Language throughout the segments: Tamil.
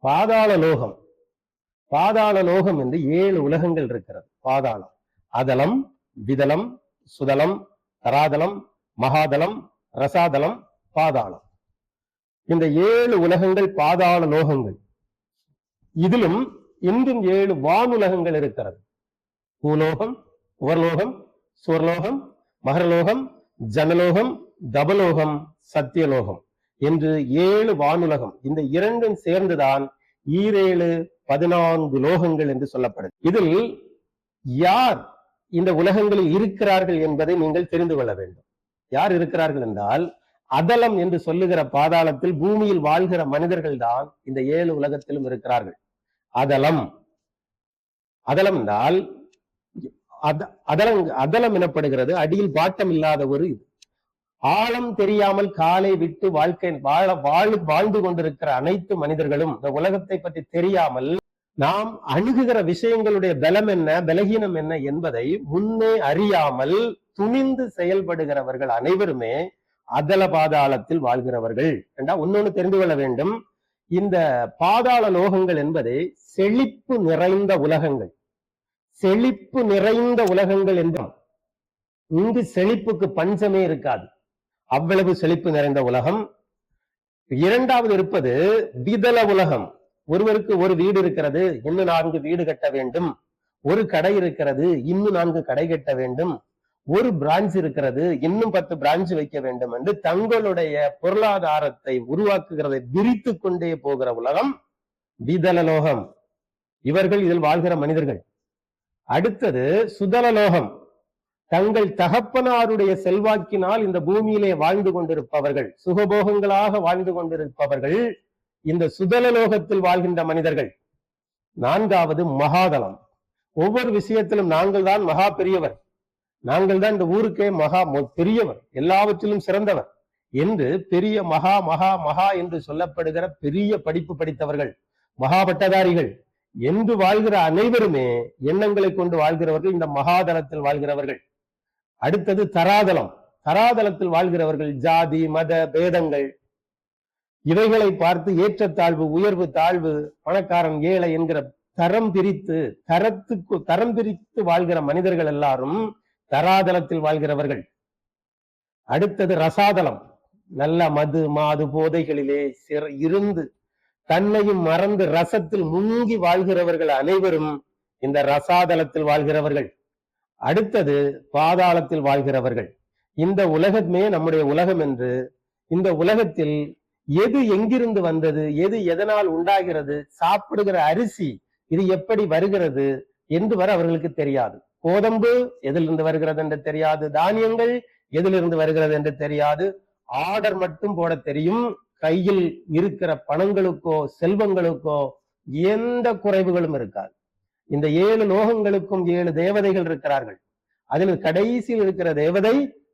பாதாள லோகம். பாதாள லோகம் என்று ஏழு உலகங்கள் இருக்கிறது. பாதாளம். அதலம் விதலம் சுதலம் தராதலம் மகாதலம் ரசாதலம் பாதாளம். இந்த ஏழு உலகங்கள் பாதாள லோகங்கள். இதிலும் இன்றும் ஏழு வானுலகங்கள் இருக்கிறது. பூலோகம் உவர்லோகம் சுவர்லோகம் மகரலோகம் ஜனலோகம் தபலோகம் சத்தியலோகம். என்று ஏழு வானுலகம் இந்த இரண்டும் சேர்ந்துதான் ஈரேழு பதினான்கு லோகங்கள் என்று சொல்லப்படுது. இதில் யார் இந்த உலகங்களில் இருக்கிறார்கள் என்பதை நீங்கள் தெரிந்து கொள்ள வேண்டும். யார் இருக்கிறார்கள் என்றால் அதலம் என்று சொல்லுகிற பாதாளத்தில் பூமியில் வாழ்கிற மனிதர்கள் தான் இந்த ஏழு உலகத்திலும் இருக்கிறார்கள். அதலம் அதலம் என்றால் அத அதலம் அதலம் எனப்படுகிறது அடியில் பாட்டம் இல்லாத ஒரு இது. ஆழம் தெரியாமல் காலை விட்டு வாழ்க்கை வாழ வாழ் வாழ்ந்து கொண்டிருக்கிற அனைத்து மனிதர்களும் இந்த உலகத்தை பற்றி தெரியாமல் நாம் அணுகுகிற விஷயங்களுடைய பலம் என்ன பலகீனம் என்ன என்பதை முன்னே அறியாமல் துணிந்து செயல்படுகிறவர்கள் அனைவருமே அதல பாதாளத்தில் வாழ்கிறவர்கள். என்றா ஒன்னொன்னு தெரிந்து கொள்ள வேண்டும். இந்த பாதாள லோகங்கள் என்பது செழிப்பு நிறைந்த உலகங்கள். செழிப்பு நிறைந்த உலகங்கள் என்றும் இங்கு செழிப்புக்கு பஞ்சமே இருக்காது. அவ்வளவு செழிப்பு நிறைந்த உலகம். இரண்டாவது இருப்பது விதல உலகம். ஒருவருக்கு ஒரு வீடு இருக்கிறது இன்னும் நான்கு வீடு கட்ட வேண்டும். ஒரு கடை இருக்கிறது இன்னும் நான்கு கடை கட்ட வேண்டும். ஒரு பிரான்ச் இருக்கிறது இன்னும் பத்து பிரான்ச் வைக்க வேண்டும் என்று தங்களுடைய பொருளாதாரத்தை உருவாக்குகிறதை விரித்து கொண்டே போகிற உலகம் விதலலோகம் இவர்கள் இதில் வாழ்கிற மனிதர்கள். அடுத்தது சுதலலோகம் தங்கள் தகப்பனாருடைய செல்வாக்கினால் இந்த பூமியிலே வாழ்ந்து கொண்டிருப்பவர்கள் சுகபோகங்களாக வாழ்ந்து கொண்டிருப்பவர்கள் இந்த சுதல லோகத்தில் வாழ்கின்ற மனிதர்கள். நான்காவது மகாதலம் ஒவ்வொரு விஷயத்திலும் நாங்கள் தான் மகா பெரியவர். நாங்கள் தான் இந்த ஊருக்கே மகா மொ- பெரியவர். எல்லாவற்றிலும் சிறந்தவர் என்று பெரிய மகா மகா மகா என்று சொல்லப்படுகிற பெரிய படிப்பு படித்தவர்கள் மகா பட்டதாரிகள் என்று வாழ்கிற அனைவருமே எண்ணங்களை கொண்டு வாழ்கிறவர்கள் இந்த மகாதலத்தில் வாழ்கிறவர்கள். அடுத்தது தராதலம் தராதலத்தில் வாழ்கிறவர்கள் ஜாதி மத பேதங்கள். இவைகளை பார்த்து ஏற்றத்தாழ்வு உயர்வு தாழ்வு பணக்காரன் ஏழை என்கிற தரம் பிரித்து தரத்துக்கு தரம் பிரித்து வாழ்கிற மனிதர்கள் எல்லாரும் தராதலத்தில் வாழ்கிறவர்கள். அடுத்தது ரசாதலம் நல்ல மது மாது போதைகளிலே சிற- இருந்து தன்னையும் மறந்து ரசத்தில் முங்கி வாழ்கிறவர்கள் அனைவரும் இந்த ரசாதலத்தில் வாழ்கிறவர்கள். அடுத்தது பாதாளத்தில் வாழ்கிறவர்கள். இந்த உலகமே நம்முடைய உலகம் என்று இந்த உலகத்தில் எது எங்கிருந்து வந்தது எது எதனால் உண்டாகிறது சாப்பிடுகிற அரிசி இது எப்படி வருகிறது என்று வர அவர்களுக்கு தெரியாது. கோதம்பு எதிலிருந்து வருகிறது என்று தெரியாது. தானியங்கள் எதிலிருந்து வருகிறது என்று தெரியாது. ஆர்டர் மட்டும் போட தெரியும். கையில் இருக்கிற பணங்களுக்கோ செல்வங்களுக்கோ எந்த குறைவுகளும் இருக்காது. இந்த ஏழு லோகங்களுக்கும் ஏழு தேவதைகள் இருக்கிறார்கள். அதில் கடைசியில் இருக்கிற தேவதை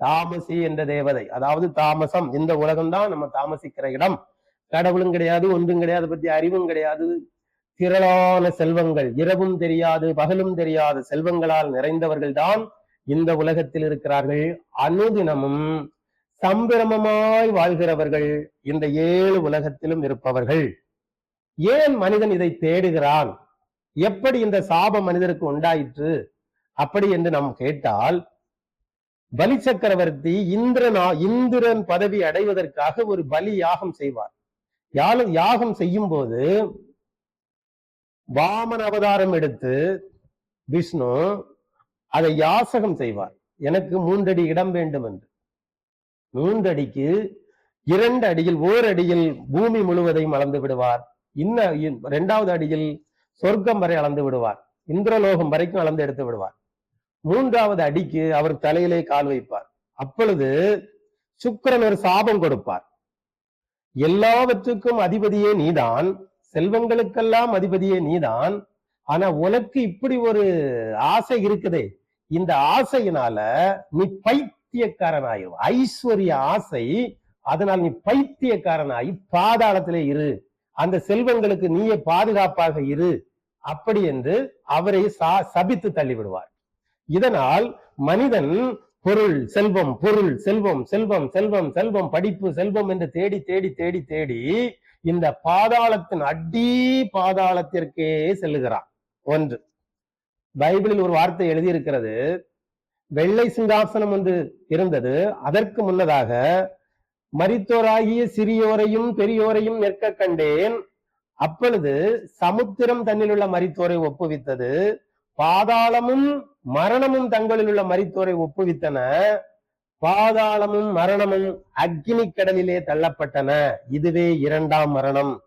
தாமசி என்ற தேவதை. அதாவது தாமசம். இந்த உலகம்தான் நம்ம தாமசிக்கிற இடம். கடவுளும் கிடையாது ஒன்றும் கிடையாது பத்தி அறிவும் கிடையாது. திரளான செல்வங்கள். இரவும் தெரியாது பகலும் தெரியாத செல்வங்களால் நிறைந்தவர்கள் தான் இந்த உலகத்தில் இருக்கிறார்கள். அனுதினமும் சம்பிரமமாய் வாழ்கிறவர்கள் இந்த ஏழு உலகத்திலும் இருப்பவர்கள். ஏன் மனிதன் இதை தேடுகிறான்? எப்படி இந்த சாபம் மனிதருக்கு உண்டாயிற்று? அப்படி என்று நாம் கேட்டால் பலி சக்கரவர்த்தி இந்திரனா இந்திரன் பதவி அடைவதற்காக ஒரு பலி யாகம் செய்வார். யாகம் செய்யும் போது வாமன அவதாரம் எடுத்து விஷ்ணு அதை யாசகம் செய்வார். எனக்கு மூன்றடி இடம் வேண்டும் என்று. மூன்றடிக்கு இரண்டு அடியில் ஓர் அடியில் பூமி முழுவதையும் அளந்து விடுவார். இன்ன இரண்டாவது அடியில் சொர்க்கம் வரை அளந்து விடுவார். இந்திரலோகம் வரைக்கும் அளந்து எடுத்து விடுவார். மூன்றாவது அடிக்கு அவர் தலையிலே கால் வைப்பார். அப்பொழுது சுக்கிரன் ஒரு சாபம் கொடுப்பார். எல்லாவற்றுக்கும் அதிபதியே நீதான். செல்வங்களுக்கெல்லாம் அதிபதியே நீதான். ஆனா உனக்கு இப்படி ஒரு ஆசை இருக்குதே. இந்த ஆசையினால நீ பைத்தியக்காரனாயிரும் ஐஸ்வர்ய ஆசை. அதனால் நீ பைத்தியக்காரனாகி பாதாளத்திலே இரு. அந்த செல்வங்களுக்கு நீயே பாதுகாப்பாக இரு. அப்படி என்று அவரை சா- சபித்து தள்ளிவிடுவார். இதனால் மனிதன் பொருள் செல்வம் பொருள் செல்வம் செல்வம் செல்வம் செல்வம் படிப்பு செல்வம் என்று தேடி தேடி தேடி தேடி இந்த பாதாளத்தின் அடி பாதாளத்திற்கே செல்லுகிறான். ஒன்று. பைபிளில் ஒரு வார்த்தை எழுதியிருக்கிறது. வெள்ளை சிங்காசனம் ஒன்று இருந்தது. அதற்கு முன்னதாக மரித்தோராகிய சிறியோரையும் பெரியோரையும் நிற்க கண்டேன். அப்பொழுது சமுத்திரம் தன்னிலுள்ள மரித்தோரை ஒப்புவித்தது. பாதாளமும் மரணமும் தங்களில் உள்ள மரித்தோரை ஒப்புவித்தன. பாதாளமும் மரணமும் அக்னி கடலிலே தள்ளப்பட்டன. இதுவே இரண்டாம் மரணம்.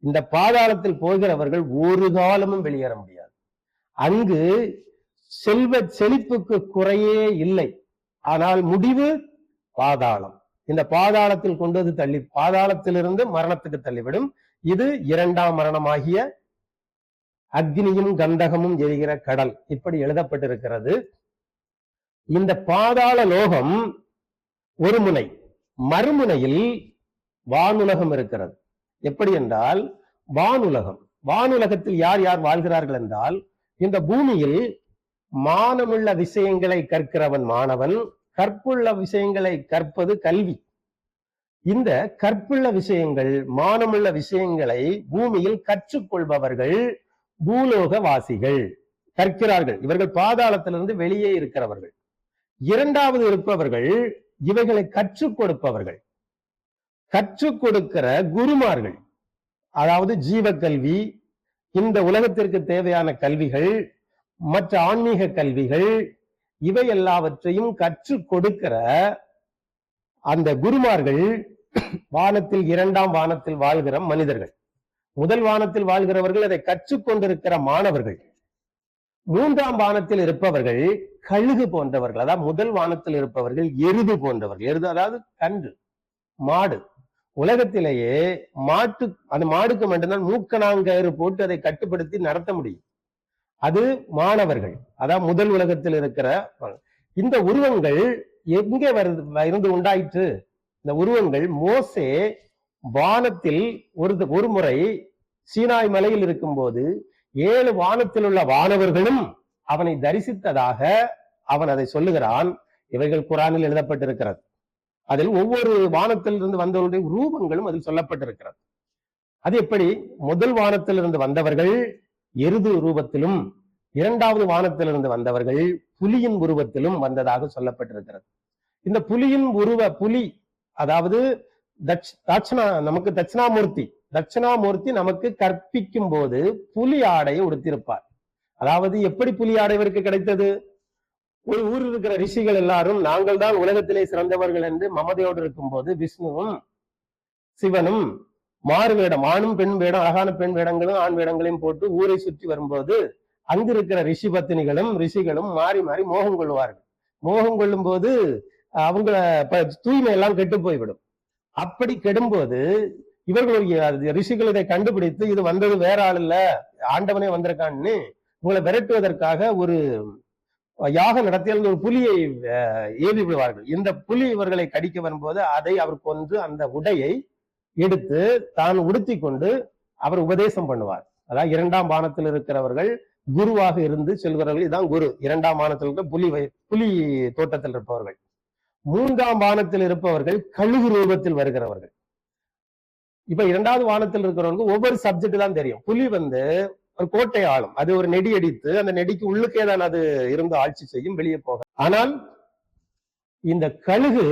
இந்த பாதாளத்தில் போகிறவர்கள் ஒரு காலமும் வெளியேற முடியாது. அங்கு செல்வ செழிப்புக்கு குறையே இல்லை. ஆனால் முடிவு பாதாளம். இந்த பாதாளத்தில் கொண்டு வந்து தள்ளி பாதாளத்திலிருந்து மரணத்துக்கு தள்ளிவிடும். இது இரண்டாம் மரணமாகிய அக்னியும் கந்தகமும் எரிகிற கடல். இப்படி எழுதப்பட்டிருக்கிறது. இந்த பாதாள லோகம் ஒரு முனை மறுமுனையில் வானுலகம் இருக்கிறது. எப்படி என்றால் வானுலகம். வானுலகத்தில் யார் யார் வாழ்கிறார்கள் என்றால் இந்த பூமியில் மானமுள்ள விஷயங்களை கற்கிறவன் மாணவன் கற்புள்ள விஷயங்களை கற்பது கல்வி. இந்த கற்புள்ள விஷயங்கள் மானமுள்ள விஷயங்களை பூமியில் கற்றுக்கொள்பவர்கள் பூலோக வாசிகள் கற்கிறார்கள். இவர்கள் பாதாளத்திலிருந்து வெளியே இருக்கிறவர்கள். இரண்டாவது இருப்பவர்கள் இவைகளை கற்றுக் கொடுப்பவர்கள். கற்றுக் கொடுக்கிற குருமார்கள். அதாவது ஜீவ கல்வி இந்த உலகத்திற்கு தேவையான கல்விகள் மற்ற ஆன்மீக கல்விகள் இவை எல்லாவற்றையும் கற்றுக் கொடுக்கிற அந்த குருமார்கள் வானத்தில் இரண்டாம் வானத்தில் வாழ்கிற மனிதர்கள். முதல் வானத்தில் வாழ்கிறவர்கள் அதை கற்றுக்கொண்டிருக்கிற மாணவர்கள். மூன்றாம் வானத்தில் இருப்பவர்கள் கழுகு போன்றவர்கள். அதாவது முதல் வானத்தில் இருப்பவர்கள் எருது போன்றவர்கள். எருது அதாவது கன்று மாடு. உலகத்திலேயே மாட்டு அந்த மாடுக்கு மட்டும்தான் மூக்கணாங்கயிறு போட்டு அதை கட்டுப்படுத்தி நடத்த முடியும். அது மாணவர்கள். அதான் முதல் உலகத்தில் இருக்கிற இந்த உருவங்கள் எங்கே வருது இருந்து உண்டாயிற்று? இந்த உருவங்கள் மோசே வானத்தில் ஒரு ஒரு முறை சீனாய் மலையில் இருக்கும்போது ஏழு வானத்தில் உள்ள வானவர்களும் அவனை தரிசித்ததாக அவன் அதை சொல்லுகிறான். இவைகள் குரானில் எழுதப்பட்டிருக்கிறது. அதில் ஒவ்வொரு வானத்திலிருந்து வந்தவருடைய ரூபங்களும் அதில் சொல்லப்பட்டிருக்கிறது. அது எப்படி? முதல் வானத்திலிருந்து வந்தவர்கள் எருது ரூபத்திலும் இரண்டாவது வானத்திலிருந்து வந்தவர்கள் புலியின் உருவத்திலும் வந்ததாக சொல்லப்பட்டிருக்கிறது. இந்த புலியின் உருவ புலி அதாவது தட்சிணா தட்சணா நமக்கு தட்சிணாமூர்த்தி தட்சிணாமூர்த்தி நமக்கு கற்பிக்கும் போது புலி ஆடையை உடுத்திருப்பார் அதாவது எப்படி புலி ஆடை இவருக்கு கிடைத்தது? ஒரு ஊரில் இருக்கிற ரிஷிகள் எல்லாரும் நாங்கள் தான் உலகத்திலே சிறந்தவர்கள் என்று மமதையோடு இருக்கும்போது விஷ்ணுவும் சிவனும் மாறு வேடம் ஆணும் பெண் வேடம் அழகான பெண் வேடங்களும் ஆண் வேடங்களையும் போட்டு ஊரை சுற்றி வரும்போது அங்கிருக்கிற ரிஷி பத்தினிகளும் ரிஷிகளும் மாறி மாறி மோகம் கொள்வார்கள். மோகம் கொள்ளும் போது அவங்கள தூய்மை எல்லாம் கெட்டு போய்விடும். அப்படி கெடும்போது இவர்களுடைய ரிஷிகள் இதை கண்டுபிடித்து இது வந்தது வேற ஆள் இல்ல ஆண்டவனே வந்திருக்கான்னு உங்களை விரட்டுவதற்காக ஒரு யாகம் நடத்தி ஒரு புலியை அஹ், ஏவி விடுவார்கள். இந்த புலி இவர்களை கடிக்க வரும்போது அதை அவர் கொன்று அந்த உடையை எடுத்து தான் உடுத்தி கொண்டு அவர் உபதேசம் பண்ணுவார். அதாவது இரண்டாம் வானத்தில் இருக்கிறவர்கள் குருவாக இருந்து செல்கிறவர்கள் இதான் குரு. இரண்டாம் வானத்தில் இருக்க புலி புலி தோட்டத்தில் இருப்பவர்கள். மூன்றாம் வானத்தில் இருப்பவர்கள் கழுகு ரூபத்தில் வருகிறவர்கள். இப்ப இரண்டாவது வானத்தில் இருக்கிறவங்களுக்கு ஒவ்வொரு சப்ஜெக்ட் தான் தெரியும். புலி வந்து ஒரு கோட்டை ஆளும் அது ஒரு நெடி அடித்து அந்த நெடிக்கு உள்ளுக்கே தான் அது இருந்து ஆட்சி செய்யும் வெளியே போக. ஆனால் இந்த கழுகு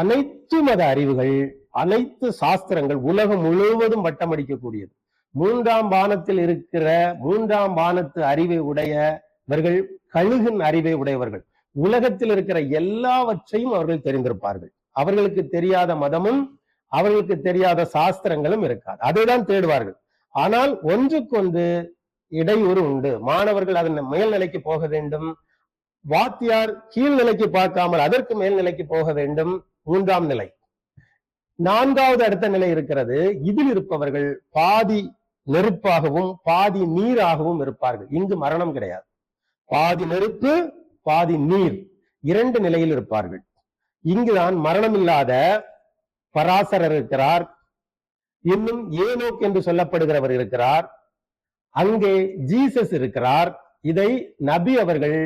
அனைத்து மத அறிவுகள். அனைத்து சாஸ்திரங்கள் உலகம் முழுவதும் வட்டமடிக்கக்கூடியது. மூன்றாம் பானத்தில் இருக்கிற மூன்றாம் பானத்து அறிவை உடையவர்கள் கழுகின் அறிவை உடையவர்கள். உலகத்தில் இருக்கிற எல்லாவற்றையும் அவர்கள் தெரிந்திருப்பார்கள். அவர்களுக்கு தெரியாத மதமும் அவர்களுக்கு தெரியாத சாஸ்திரங்களும் இருக்காது. அதைதான் தேடுவார்கள். ஆனால் ஒன்றுக்கொன்று இடையூறு உண்டு. மாணவர்கள் அதன் மேல்நிலைக்கு போக வேண்டும். வாத்தியார் கீழ்நிலைக்கு பார்க்காமல் அதற்கு மேல்நிலைக்கு போக வேண்டும். மூன்றாம் நிலை. நான்காவது அடுத்த நிலை இருக்கிறது. இதில் இருப்பவர்கள் பாதி நெருப்பாகவும் பாதி நீராகவும் இருப்பார்கள். இங்கு மரணம் கிடையாது. பாதி நெருப்பு பாதி நீர் இரண்டு நிலையில் இருப்பார்கள். இங்குதான் மரணம் இல்லாத பராசரர் இருக்கிறார். இன்னும் ஏனோக் என்று சொல்லப்படுகிறவர் இருக்கிறார். அங்கே ஜீசஸ் இருக்கிறார். இதை நபி அவர்கள்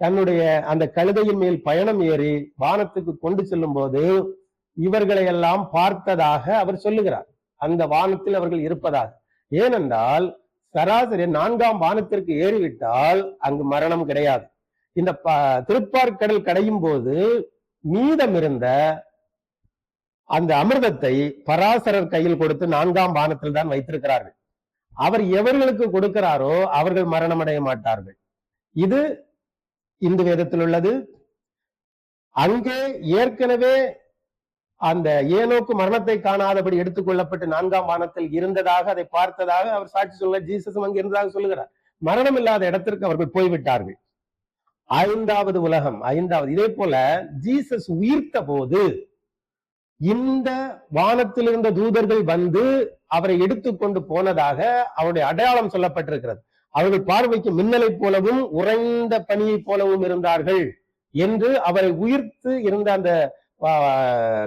தன்னுடைய அந்த கழுதையின் மேல் பயணம் ஏறி வானத்துக்கு கொண்டு செல்லும் போது இவர்களை எல்லாம் பார்த்ததாக அவர் சொல்லுகிறார். அந்த வானத்தில் அவர்கள் இருப்பதாக. ஏனென்றால் சராசரி நான்காம் வானத்திற்கு ஏறிவிட்டால் அங்கு மரணம் கிடையாது. இந்த ப- திருப்பார்கடல் கடையும் போது மீதம் இருந்த அந்த அமிர்தத்தை பராசரர் கையில் கொடுத்து நான்காம் வானத்தில் தான் வைத்திருக்கிறார்கள். அவர் எவர்களுக்கு கொடுக்கிறாரோ அவர்கள் மரணம் அடைய மாட்டார்கள். இது இந்து வேதத்தில் உள்ளது. அங்கே ஏற்கனவே அந்த ஏனோக்கு மரணத்தை காணாதபடி எடுத்துக்கொள்ளப்பட்டு நான்காம் வானத்தில் இருந்ததாக அதை பார்த்ததாக அவர் சாட்சி சொல்ல ஜீசஸும் அங்கு இருந்ததாக சொல்லுகிறார். மரணம் இல்லாத இடத்திற்கு அவர்கள் போய்விட்டார்கள். ஐந்தாவது உலகம் ஐந்தாவது. இதே போல ஜீசஸ் உயிர்த்த போது இந்த வானத்தில் இருந்த தூதர்கள் வந்து அவரை எடுத்துக்கொண்டு போனதாக அவருடைய அடையாளம் சொல்லப்பட்டிருக்கிறது. அவர்கள் பார்வைக்கு மின்னலை போலவும் உறைந்த பணியை போலவும் இருந்தார்கள் என்று அவரை உயிர்த்து இருந்த அந்த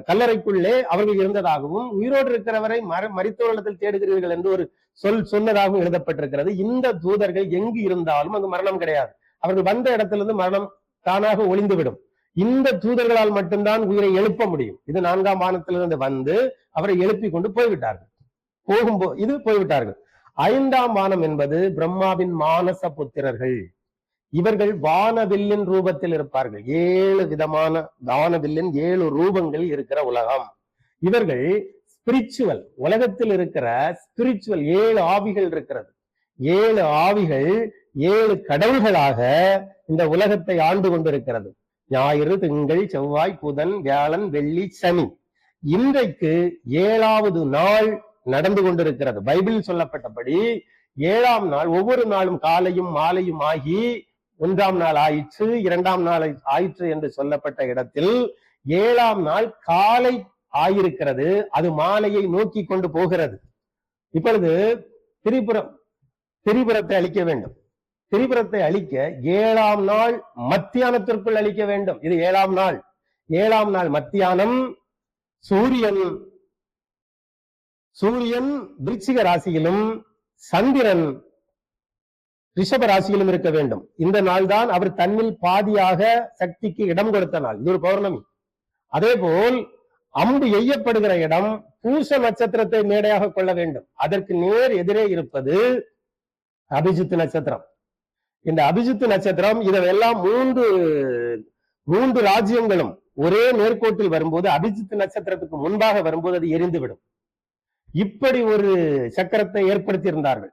கல்லறைக்குள்ளே அவர்கள் இருந்ததாகவும் உயிரோடு இருக்கிறவரை மர மரித்தோரிடத்தில் தேடுகிறீர்கள் என்று ஒரு சொல் சொன்னதாகவும் எழுதப்பட்டிருக்கிறது. இந்த தூதர்கள் எங்கு இருந்தாலும் அங்கு மரணம் கிடையாது. அவர்கள் வந்த இடத்திலிருந்து மரணம் தானாக ஒளிந்துவிடும். இந்த தூதர்களால் மட்டும்தான் உயிரை எழுப்ப முடியும். இது நான்காம் வானத்திலிருந்து வந்து அவரை எழுப்பி கொண்டு போய்விட்டார்கள். போகும்போ இது போய்விட்டார்கள். ஐந்தாம் வானம் என்பது பிரம்மாவின் மானச புத்திரர்கள். இவர்கள் வானவில்லின் ரூபத்தில் இருப்பார்கள். ஏழு விதமான வானவில்லின் ஏழு ரூபங்கள் இருக்கிற உலகம். இவர்கள் ஸ்பிரிச்சுவல் உலகத்தில் இருக்கிற ஸ்பிரிச்சுவல் ஏழு ஆவிகள் இருக்கிறது. ஏழு ஆவிகள் ஏழு கடவுள்களாக இந்த உலகத்தை ஆண்டு கொண்டிருக்கிறது. ஞாயிறு திங்கள் செவ்வாய் புதன் வியாழன் வெள்ளி சனி. இன்றைக்கு ஏழாவது நாள் நடந்து கொண்டிருக்கிறது. பைபிள் சொல்லப்பட்டபடி ஏழாம் நாள் ஒவ்வொரு நாளும் காலையும் மாலையும் ஆகி ஒன்றாம் நாள் ஆயிற்று இரண்டாம் நாள் ஆயிற்று என்று சொல்லப்பட்ட இடத்தில் ஏழாம் நாள் காலை ஆயிருக்கிறது. அது மாலையை நோக்கி கொண்டு போகிறது. இப்பொழுது திரிபுரம் திரிபுரத்தை அழிக்க வேண்டும். திரிபுரத்தை அழிக்க ஏழாம் நாள் மத்தியானத்திற்குள் அழிக்க வேண்டும். இது ஏழாம் நாள். ஏழாம் நாள் மத்தியானம் சூரியன் சூரியன் விருச்சிக ராசியிலும் சந்திரன் ரிஷப ராசியிலும் இருக்க வேண்டும். இந்த நாள் தான் அவர் தன்னில் பாதியாக சக்திக்கு இடம் கொடுத்த நாள். இது ஒரு பௌர்ணமி. அதே போல் அம்பு எய்யப்படுகிற இடம் பூச நட்சத்திரத்தை மேடையாக கொள்ள வேண்டும். அதற்கு நேர் எதிரே இருப்பது அபிஜித் நட்சத்திரம். இந்த அபிஜித் நட்சத்திரம் இதெல்லாம் மூன்று மூன்று ராஜ்யங்களும் ஒரே நேர்கோட்டில் வரும்போது அபிஜித் நட்சத்திரத்துக்கு முன்பாக வரும்போது அது எரிந்துவிடும். இப்படி ஒரு சக்கரத்தை ஏற்படுத்தி இருந்தார்கள்